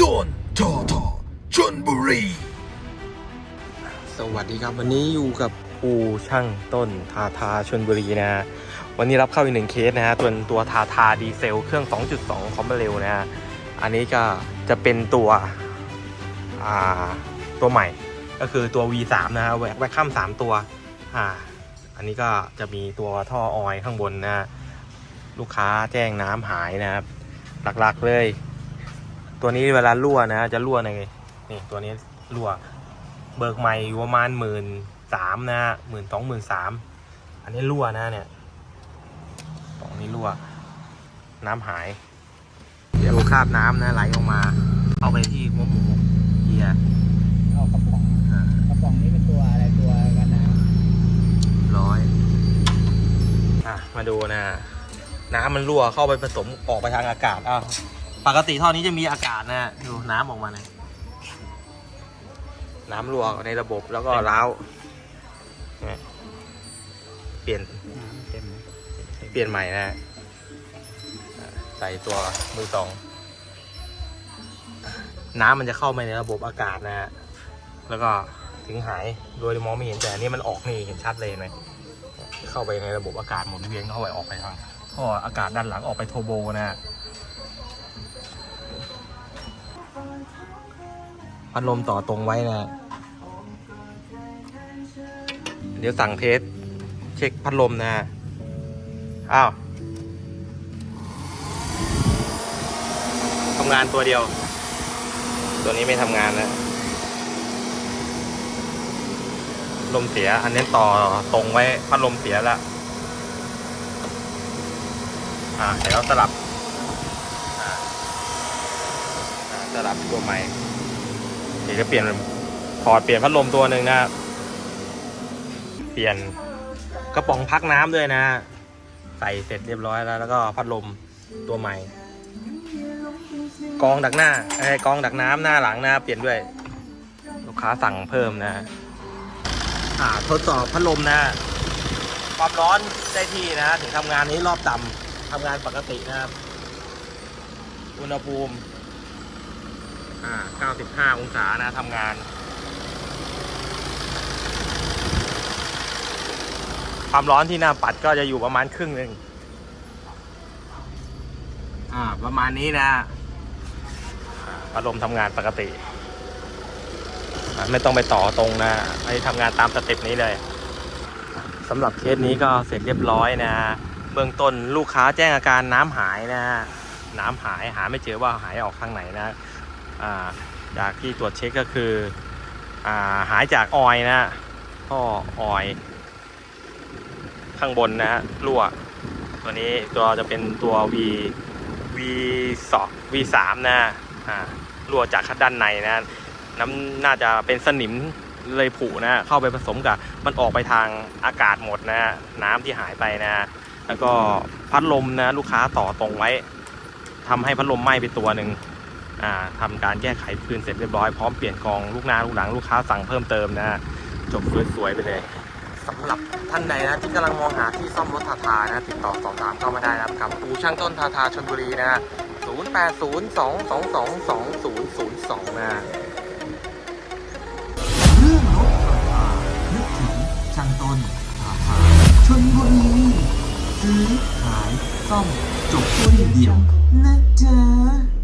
ต้นทอทอชนบุรี สวัสดีครับวันนี้อยู่กับปูช่างต้นทาทาชนบุรีนะฮะวันนี้รับเข้าอีกหนึ่งเคสนะฮะตัวตัวทาทาดีเซลเครื่อง 2.2 คอมเบเร็วนะฮะอันนี้ก็จะเป็นตัวอ่าตัวใหม่ก็คือตัว V3 นะฮะแวกแวกข้าม3ตัวอ่าอันนี้ก็จะมีตัวท่อออยข้างบนนะฮะลูกค้าแจ้งน้ำหายนะครับหลักๆเลย ตัวนี้เวลารั่วนะจะรั่วในนี่ตัวนี้รั่ว เบิกใหม่อยู่ประมาณหมื่นสามนะหมื่นสองหมื่นสามอันนี้รั่วนะเนี่ยตรงนี้รั่ว น้ำหาย เดี๋ยวดูคราบน้ำนะไหลออกมา เอาไปที่หัวหมูเกียร์เอากระป๋องอ่ากระป๋องนี้เป็นตัวอะไรตัวกันน้ร้อยอะมาดูนะ น้ำมันรั่วเข้าไปผสมออกไปทางอากาศอ้าว ปกติท่อนี้จะมีอากาศนะดูน้ำออกมาเนี่ยน้ำรั่วในระบบแล้วก็ร้าวเนี่ยเปลี่ยนำน้ำเต็มเลยเปลี่ยนใหม่นะฮะอ่าใส่ตัวมือสอง น้ำมันจะเข้าไปในระบบอากาศนะฮะ แล้วก็ถึงหายโดยมองไม่เห็นแต่อันนี่มันออกนี่เห็นชัดเลยเห็นไหมเข้าไปในระบบอากาศหมุนเวียนเข้าไปออกไปทางท่ออากาศด้านหลังออกไปโทโบนะฮะ พัดลมต่อตรงไว้นะ เดี๋ยวสั่งเทส เช็คพัดลมนะอ้าวทำงานตัวเดียว ตัวนี้ไม่ทำงานแล้วลมเสีย อันนี้ต่อตรงไว้พัดลมเสียแล้วอ่าเดี๋ยวเราสลับ อ่าอ่าสลับตัวใหม่ เดี๋ยวจะเปลี่ยนพอร์ตเปลี่ยนพัดลมตัวหนึ่งนะ เปลี่ยนกระป๋องพักน้ำด้วยนะ ใส่เสร็จเรียบร้อยแล้ว แล้วก็พัดลมตัวใหม่ กองดักหน้าไอ้กองดักน้ำหน้าหลังนะเปลี่ยนด้วย ลูกค้าสั่งเพิ่มนะ อ่าทดสอบพัดลมนะ ความร้อนได้ที่นะ ถึงทำงานนี้รอบต่ำทำงานปกตินะครับ อุณหภูมิ อ่า95 องศานะทำงาน ความร้อนที่หน้าปัดก็จะอยู่ประมาณครึ่งหนึ่งอ่าประมาณนี้นะอาพัดลมทำงานปกติ ไม่ต้องไปต่อตรงนะให้ทำงานตามสเต็ปนี้เลยสำหรับเคสนี้ก็เสร็จเรียบร้อยนะ เบื้องต้นลูกค้าแจ้งอาการน้ำหายนะ น้ำหายหาไม่เจอว่าหายออกข้างไหนนะ จากที่ตรวจเช็คก็คืออาหายจากออยนะท่อออย ข้างบนนะฮะรั่ว ตัวนี้ตัวจะเป็นตัว V V 2 V 3นะอ่ารั่วจากด้านในนะน้ำน่าจะเป็นสนิมเลยผุนะเข้าไปผสมกับมันออกไปทางอากาศหมดนะน้ำที่หายไปนะ แล้วก็พัดลมนะลูกค้าต่อตรงไว้ทำให้พัดลมไหม้ไปตัวหนึ่ง อ่าทำการแก้ไขคืนเสร็จเรียบร้อยพร้อมเปลี่ยนกองลูกน้าลูกหลังลูกค้าสั่งเพิ่มเติมนะ จบสวยๆไปเลยสำหรับท่านใดนะที่กำลังมองหาที่ซ่อมรถทาทานะ ติดต่อสอบถามเข้ามาได้นะครับกับอูช่างต้นทาทาชลบุรีนะ0 8 0 2 2 2 2 0 0 2นะเรื่องรถราคานึกถึงช่างต้นราคาชนบุรีซื้อขายซ่อมจบที่เดียวนะจ๊ะ